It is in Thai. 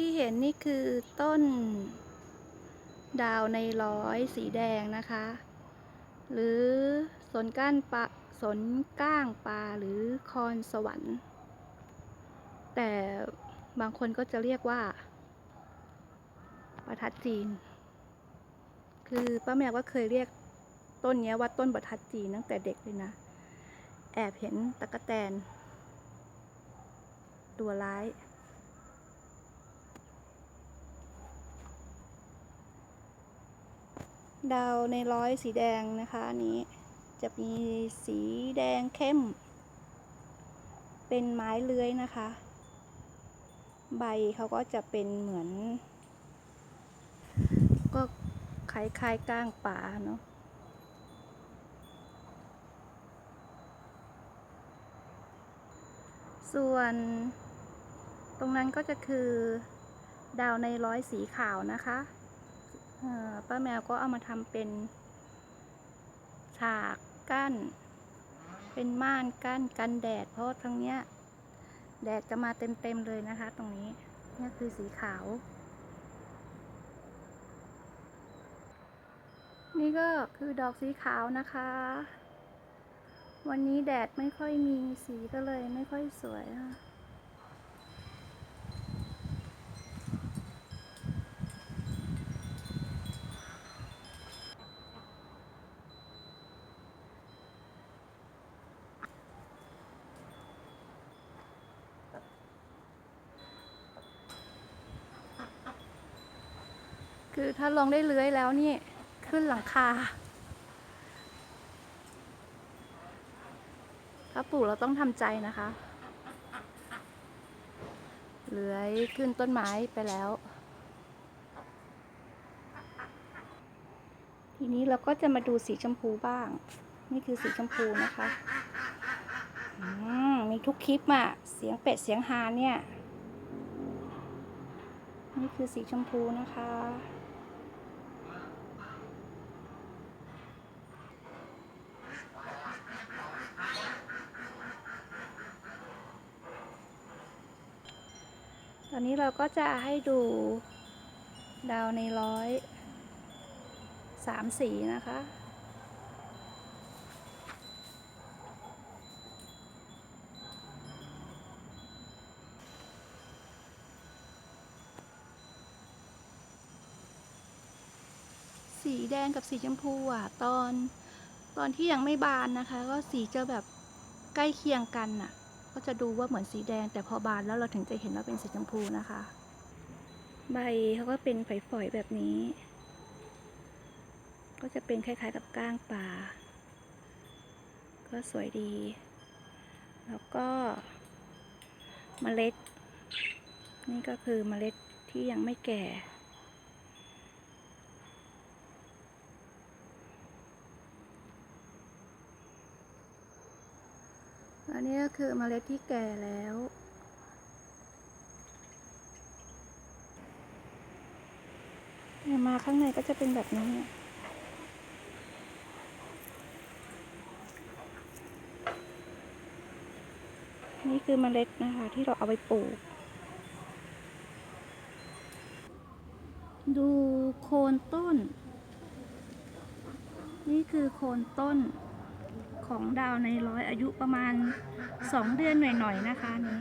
ที่เห็นนี่คือต้น ดาวในร้อยสีแดงนะคะ หรือสนก้านปลาสนก้างปลาหรือคอนสวรรค์ แต่บางคนก็จะเรียกว่า ประทัดจีน คือป้าแมวก็เคยเรียกต้นนี้ว่าต้นประทัดจีนตั้งแต่เด็กเลยนะ แอบเห็นตะกะแตน ตัวร้าย ดาวในร้อยสีแดงนะคะอันนี้จะมีสีแดงเข้ม เป็นไม้เลื้อยนะคะ ใบเขาก็จะเป็นเหมือน ก็คล้ายๆก้างป่าเนาะส่วน ตรงนั้นก็จะคือ ดาวในร้อยสีขาวนะคะ ป้าแมวก็เอามาทำเป็นฉากกั้น เป็นม่านกั้นกันแดด เพราะว่าทางเนี้ย แดดจะมาเต็มๆเลยนะคะ ตรงนี้นี่คือสีขาว นี่ก็คือดอกสีขาวนะคะ วันนี้แดดไม่ค่อยมีสีก็เลยไม่ค่อยสวยอะ คือถ้าลงได้เลื้อยแล้วนี่ ขึ้นหลังคา ถ้าปลูกเราต้องทำใจนะคะ เลื้อยขึ้นต้นไม้ไปแล้ว ทีนี้เราก็จะมาดูสีชมพูบ้าง นี่คือสีชมพูนะคะมีทุกคลิปอะเสียงเป็ดเสียงฮานเนี่ย นี่คือสีชมพูนะคะ อนนี้เราก็จะให้ดูดาวในร้อยสามสีนะคะ สีแดงกับสีชมพูอะ ตอนตอนที่ยังไม่บานนะคะ ก็สีจะแบบใกล้เคียงกันน่ะ ก็จะดูว่าเหมือนสีแดง แต่พอบานแล้วเราถึงจะเห็นว่าเป็นสีชมพูนะคะ ใบเขาก็เป็นฝอยๆแบบนี้ ก็จะเป็นคล้ายๆกับก้างปลาก็สวยดี แล้วก็เมล็ด นี่ก็คือเมล็ดที่ยังไม่แก่ อันนี้ก็คือเมล็ดที่แก่แล้วเนี่ยมาข้างในก็จะเป็นแบบนี้นี่คือเมล็ดนะคะ ที่เราเอาไปปลูก ดูโคนต้น นี่คือโคนต้น ของดาวในร้อยอายุประมาณ 2 เดือนหน่อยๆนะคะนี้